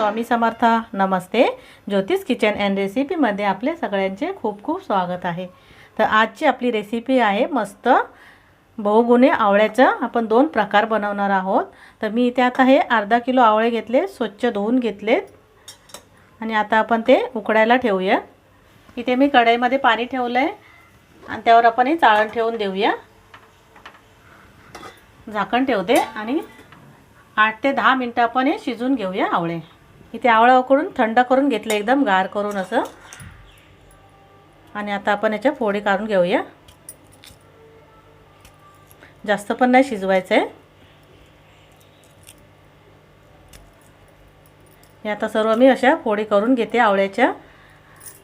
स्वामी समर्थ. नमस्ते. ज्योतिष kitchen and रेसिपीमध्ये आपले सगळ्यांचे खूप खूप स्वागत आहे. तर आजची आपली रेसिपी आहे मस्त बहुगुणे आवळ्याचं. आपण दोन प्रकार बनवणार आहोत. तर मी इथे आता हे अर्धा किलो आवळे घेतले स्वच्छ धुवून घेतलेत. आणि आता आपण ते उकडायला ठेवूया. इथे मी कढईमध्ये पाणी ठेवलं आहे आणि त्यावर आपण हे चाळण ठेवून देऊया. झाकण ठेवते आणि आठ ते दहा मिनटं आपण हे शिजून घेऊया आवळे. इथे आवळा उकडून थंड करून घेतलं एकदम गार करून असं. आणि आता आपण याच्या फोडी काढून घेऊया. जास्त पण नाही शिजवायचं आहे हे आता सर्व मी अशा फोडी करून घेते आवळ्याच्या.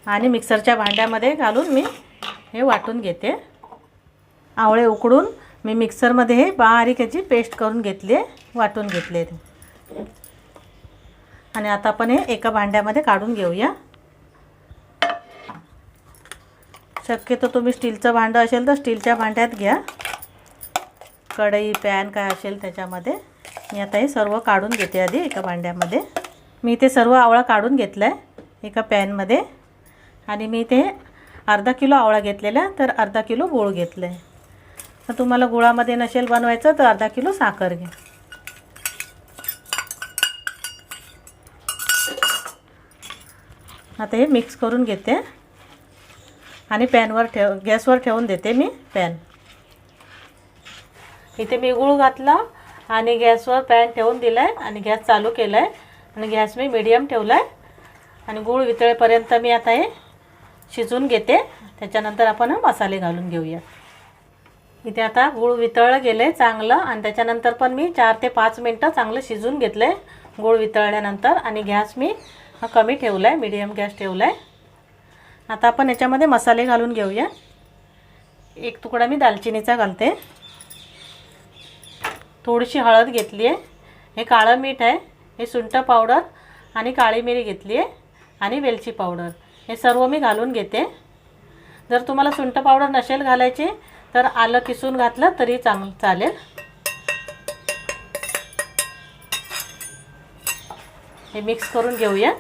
आणि मिक्सरच्या भांड्यामध्ये घालून मी हे वाटून घेते. आवळे उकडून मी मिक्सरमध्ये हे बारीक याची पेस्ट करून घेतली आहे वाटून घेतले ते आणि आता आपण हे एका भांड्यामध्ये काढून घेऊया. शक्यतो तुम्ही स्टीलचं भांडं असेल तर स्टीलच्या भांड्यात घ्या. कढई पॅन काय असेल त्याच्यामध्ये. मी आता हे सर्व काढून घेते आधी एका भांड्यामध्ये. मी ते सर्व आवळा काढून घेतला आहे एका पॅनमध्ये. आणि मी ते अर्धा किलो आवळा घेतलेला तर अर्धा किलो गूळ घेतलं आहे तर तुम्हाला गुळामध्ये नसेल बनवायचं तर अर्धा किलो साखर घ्या. आता हे मिक्स करून घेते. आणि पॅनवर ठेव गॅसवर ठेवून देते मी पॅन इथे मी गूळ घातला आणि गॅसवर पॅन ठेवून दिला आहे आणि गॅस चालू केला आहे आणि गॅस मी मिडियम ठेवला आहे आणि गूळ वितळेपर्यंत मी आता हे शिजून घेते. त्याच्यानंतर आपण मसाले घालून घेऊया. इथे आता गूळ वितळलं गेलं आहे चांगलं आणि त्याच्यानंतर पण मी चार ते पाच मिनटं चांगलं शिजून घेतलं आहे गूळ वितळल्यानंतर आणि गॅस मी हा कमी ठेवला आहे मीडियम गॅस ठेवला आहे आता आपण याच्यामध्ये मसाले घालून घेऊया. एक तुकडा मी दालचिनीचा घालते. थोडीशी हळद घेतली आहे. हे काळं मीठ आहे. हे सुंठ पावडर आणि काळी मिरी घेतली आहे. आणि वेलची पावडर. हे सर्व मी घालून घेते. जर तुम्हाला सुंठ पावडर नसेल घालायची तर आलं किसून घातलं तरी चांग चालेल. हे मिक्स करून घेऊया.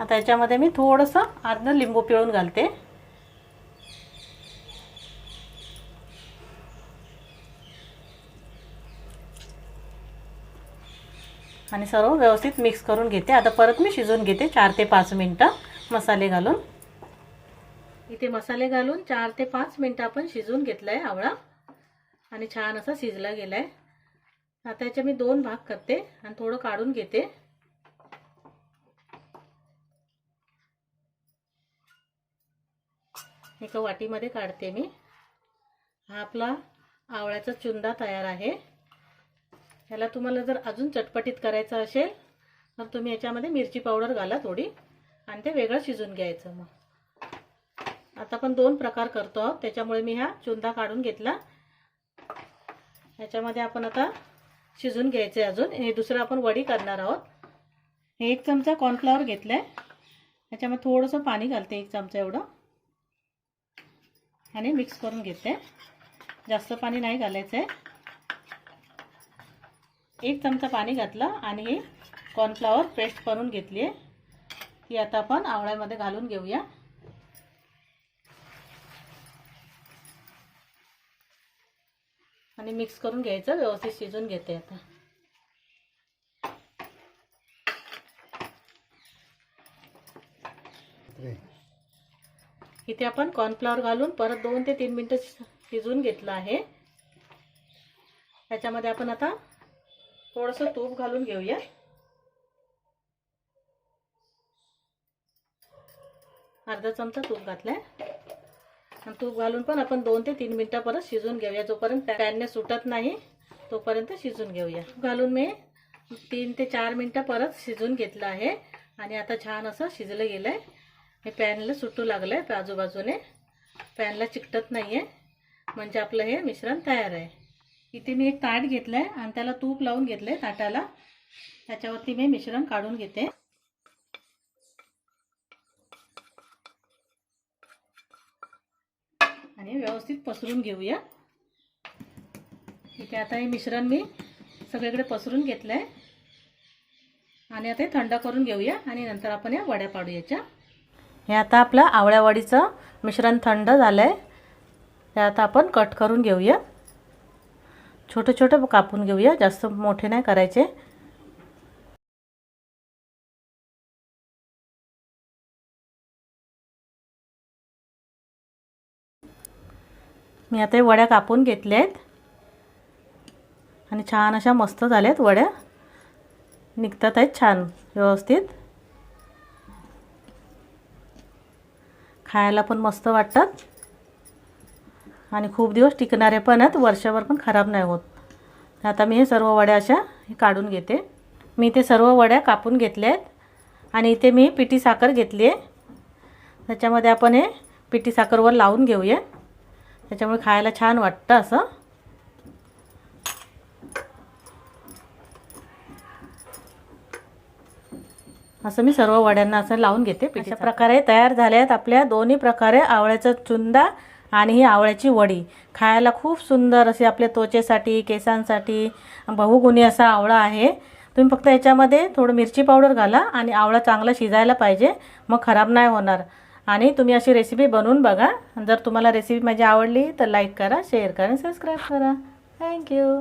आता याच्यामध्ये मी थोडंसं आतनं लिंबू पिळून घालते. आणि सर्व व्यवस्थित मिक्स करून घेते. आता परत मी शिजवून घेते चार ते पाच मिनटं मसाले घालून. इथे मसाले घालून चार ते पाच मिनटं आपण शिजवून घेतलं आहे आवळा. आणि छान असा शिजला गेला आहे आता याच्या मी दोन भाग करते आणि थोडं काढून घेते. एका वाटीमध्ये काढते मी. हा आपला आवळ्याचा चुंदा तयार आहे. ह्याला तुम्हाला जर अजून चटपटीत करायचं असेल तर तुम्ही याच्यामध्ये मिरची पावडर घाला थोडी आणि ते वेगळं शिजून घ्यायचं मग. आता आपण दोन प्रकार करतो आहोत. त्याच्यामुळे मी हा चुंदा काढून घेतला. याच्यामध्ये आपण आता शिजून घ्यायचे अजून. हे दुसरं आपण वडी करणार आहोत. हे एक चमचा कॉर्नफ्लॉवर घेतलं आहे याच्यामध्ये थोडंसं पाणी घालते एक चमचा एवढं. आणि मिक्स करून घेते. जास्त पाणी नाही घालायचं आहे. एक चमचा पाणी घातलं आणि ही कॉर्नफ्लॉवर पेस्ट करून घेतली आहे. ती आता आपण आवळ्यामध्ये घालून घेऊया. आणि मिक्स करून घ्यायचं व्यवस्थित शिजून घेते आता. इथे आपण कॉर्नफ्लॉवर घालून परत दोन ते तीन मिनटं शिजवून घेतलं आहे. त्याच्यामध्ये आपण आता थोडंसं तूप घालून घेऊया. अर्धा चमचा तूप घातलाय. आणि तूप घालून पण आपण दोन ते तीन मिनटं परत शिजून घेऊया. जोपर्यंत पॅनने सुटत नाही तोपर्यंत शिजून घेऊया. घालून मी तीन ते चार मिनटं परत शिजून घेतलं आहे. आणि आता छान असं शिजलं गेलं आहे हे पॅनला सुटू लागलं आहे आजूबाजूने. पॅनला चिकटत नाही आहे म्हणजे आपलं हे मिश्रण तयार आहे. इथे मी एक ताट घेतलं आहे आणि त्याला तूप लावून घेतलं आहे ताटाला. त्याच्यावरती मी मिश्रण काढून घेते. आणि व्यवस्थित पसरून घेऊया. ठीक आहे आता हे मिश्रण मी सगळीकडे पसरून घेतलं आहे आणि आता हे थंड करून घेऊया आणि नंतर आपण या वड्या पाडू याच्या हे आता आपलं आवळ्यावडीचं मिश्रण थंड झालं आहे ते आता आपण कट करून घेऊया. छोटे छोटे कापून घेऊया जास्त मोठे नाही करायचे. मी आता वड्या कापून घेतल्या आहेत आणि छान अशा मस्त झाल्या आहेत वड्या. निघतात आहेत छान व्यवस्थित. खायला पण मस्त वाटतात आणि खूप दिवस टिकणारे पण आहेत. वर्षभर पण खराब नाही होत. आता मी हे सर्व वड्या अशा काढून घेते. मी ते सर्व वड्या कापून घेतल्या आहेत. आणि इथे मी पिठी साखर घेतली आहे. त्याच्यामध्ये आपण हे पिठी साखरवर लावून घेऊया. त्याच्यामुळे खायला छान वाटतं असं. असं मी सर्व वड्यांना असं लावून घेते. अशा प्रकारे तयार झाल्या आहेत आपल्या दोन्ही प्रकारे आवळ्याचा चुंदा आणि ही आवळ्याची वडी. खायला खूप सुंदर अशी आपल्या त्वचेसाठी केसांसाठी बहुगुणी असा आवळा आहे. तुम्ही फक्त याच्यामध्ये थोडं मिरची पावडर घाला आणि आवळा चांगला शिजायला पाहिजे मग खराब नाही होणार. आणि तुम्ही अशी रेसिपी बनवून बघा. जर तुम्हाला रेसिपी माझी आवडली तर लाईक करा शेअर करा आणि सबस्क्राईब करा. थँक्यू